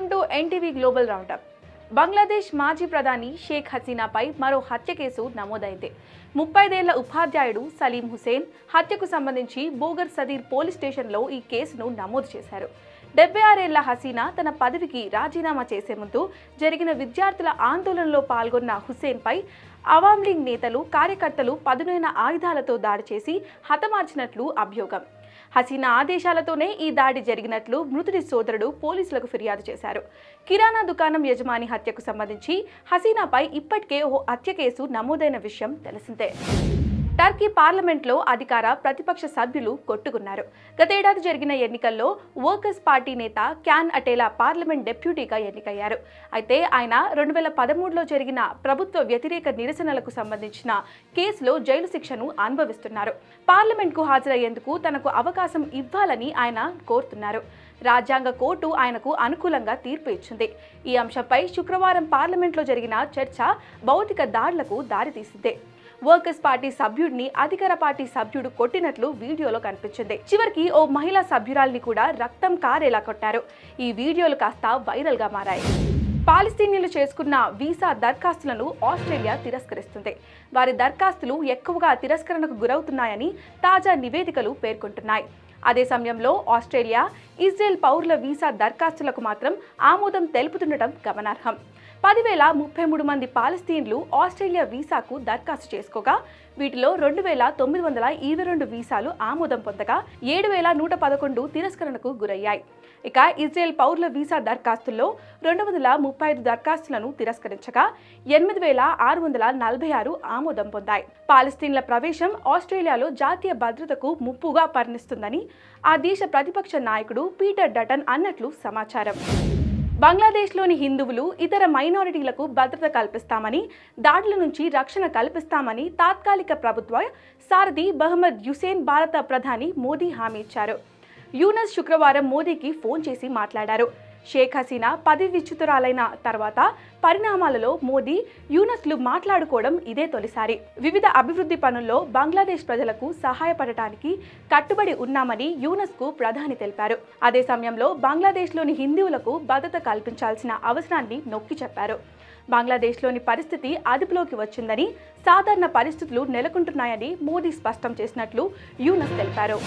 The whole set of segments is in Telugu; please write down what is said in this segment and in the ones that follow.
NTV global roundup. బంగ్లాదేశ్ మాజీ ప్రధాని షేక్ హసీనాపై మరో హత్య కేసు నమోదైంది. ముప్పైదేళ్ళ ఉపాధ్యాయుడు సలీం హుసేన్ హత్యకు సంబంధించి బోగర్ సదీర్ పోలీస్ స్టేషన్లో ఈ కేసును నమోదు చేశారు. డెబ్బై ఆరేళ్ళ హసీనా తన పదవికి రాజీనామా చేసే ముందు జరిగిన విద్యార్థుల ఆందోళనలో పాల్గొన్న హుసేన్పై అవామ్ లీగ్ నేతలు కార్యకర్తలు పదునైన ఆయుధాలతో దాడి చేసి హతమార్చినట్లు అభియోగం. హసీనా ఆదేశాలతోనే ఈ దాడి జరిగినట్లు మృతుడి సోదరుడు పోలీసులకు ఫిర్యాదు చేశారు. కిరాణా దుకాణం యజమాని హత్యకు సంబంధించి హసీనాపై ఇప్పటికే ఓ హత్య కేసు నమోదైన విషయం తెలిసిందే. టర్కీ పార్లమెంట్లో అధికార ప్రతిపక్ష సభ్యులు కొట్టుకున్నారు. గతేడాది జరిగిన ఎన్నికల్లో వర్కర్స్ పార్టీ నేత క్యాన్ అటేలా పార్లమెంట్ డెప్యూటీగా ఎన్నికయ్యారు. అయితే ఆయన రెండు వేల పదమూడులో జరిగిన ప్రభుత్వ వ్యతిరేక నిరసనలకు సంబంధించిన కేసులో జైలు శిక్షను అనుభవిస్తున్నారు. పార్లమెంట్కు హాజరయ్యేందుకు తనకు అవకాశం ఇవ్వాలని ఆయన కోరుతున్నారు. రాజ్యాంగ కోర్టు ఆయనకు అనుకూలంగా తీర్పు ఇచ్చింది. ఈ అంశంపై శుక్రవారం పార్లమెంట్లో జరిగిన చర్చ భౌతిక దాడులకు దారితీసింది. వర్కర్స్ పార్టీ సభ్యుడిని అధికార పార్టీ సభ్యుడు కొట్టినట్లు వీడియోలో కనిపించింది. చివరికి ఓ మహిళా సభ్యురాల్ని కూడా రక్తం కారేలా కొట్టారు. ఈ వీడియోలు కాస్త వైరల్గా మారాయి. పాలస్తీనియన్లు చేసుకున్న వీసా దరఖాస్తులను ఆస్ట్రేలియా తిరస్కరిస్తుంది. వారి దరఖాస్తులు ఎక్కువగా తిరస్కరణకు గురవుతున్నాయని తాజా నివేదికలు పేర్కొంటున్నాయి. అదే సమయంలో ఆస్ట్రేలియా ఇజ్రాయెల్ పౌరుల వీసా దరఖాస్తులకు మాత్రం ఆమోదం తెలుపుతుండటం గమనార్హం. పదివేల ముప్పై మూడు మంది పాలస్తీన్లు ఆస్ట్రేలియా వీసాకు దరఖాస్తు చేసుకోగా వీటిలో రెండు వేల తొమ్మిది వందల ఇరవై రెండు వీసాలు ఆమోదం పొందగా ఏడు వేల నూట పదకొండు తిరస్కరణకు గురయ్యాయి. ఇక ఇజ్రాయెల్ పౌరుల వీసా దరఖాస్తుల్లో రెండు వందల ముప్పై ఐదు దరఖాస్తులను తిరస్కరించగా ఎనిమిది వేల ఆరు వందల నలభై ఆరు ఆమోదం పొందాయి. పాలస్తీన్ల ప్రవేశం ఆస్ట్రేలియాలో జాతీయ భద్రతకు ముప్పుగా పరిణిస్తుందని ఆ దేశ ప్రతిపక్ష నాయకుడు పీటర్ డటన్ అన్నట్లు సమాచారం. బంగ్లాదేశ్లోని హిందువులు ఇతర మైనారిటీలకు భద్రత కల్పిస్తామని దాడుల నుంచి రక్షణ కల్పిస్తామని తాత్కాలిక ప్రభుత్వ సారథి బహ్మద్ యుసేన్ భారత ప్రధాని మోదీ హామీ ఇచ్చారు. యూనస్ శుక్రవారం మోదీకి ఫోన్ చేసి మాట్లాడారు. షేక్ హసీనా పదవి విచ్యుతురాలైన తర్వాత పరిణామాలలో మోదీ యూనస్లు మాట్లాడుకోవడం ఇదే తొలిసారి. వివిధ అభివృద్ధి పనుల్లో బంగ్లాదేశ్ ప్రజలకు సహాయపడటానికి కట్టుబడి ఉన్నామని యూనస్కు ప్రధాని తెలిపారు. అదే సమయంలో బంగ్లాదేశ్లోని హిందువులకు భద్రత కల్పించాల్సిన అవసరాన్ని నొక్కి చెప్పారు. బంగ్లాదేశ్లోని పరిస్థితి అదుపులోకి వచ్చిందని సాధారణ పరిస్థితులు నెలకొంటున్నాయని మోదీ స్పష్టం చేసినట్లు యూనస్ తెలిపారు.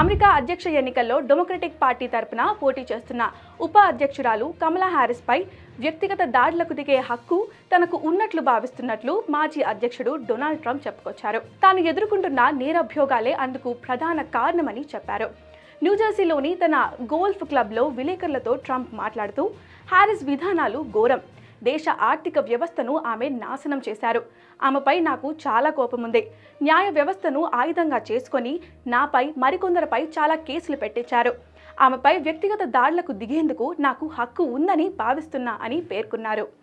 అమెరికా అధ్యక్ష ఎన్నికల్లో డెమోక్రటిక్ పార్టీ తరపున పోటీ చేస్తున్న ఉప అధ్యక్షురాలు కమలా హ్యారిస్పై వ్యక్తిగత దాడులకు దిగే హక్కు తనకు ఉన్నట్లు భావిస్తున్నట్లు మాజీ అధ్యక్షుడు డొనాల్డ్ ట్రంప్ చెప్పుకొచ్చారు. తాను ఎదుర్కొంటున్న నేరభ్యోగాలే అందుకు ప్రధాన కారణమని చెప్పారు. న్యూజెర్సీలోని తన గోల్ఫ్ క్లబ్లో విలేకరులతో ట్రంప్ మాట్లాడుతూ హారిస్ విధానాలు ఘోరం. దేశ ఆర్థిక వ్యవస్థను ఆమె నాశనం చేశారు. ఆమెపై నాకు చాలా కోపం ఉంది న్యాయ వ్యవస్థను ఆయుధంగా చేసుకొని నాపై మరికొందరిపై చాలా కేసులు పెట్టించారు. ఆమెపై వ్యక్తిగత దాడులకు దిగేందుకు నాకు హక్కు ఉందని భావిస్తున్నా అని పేర్కొన్నారు.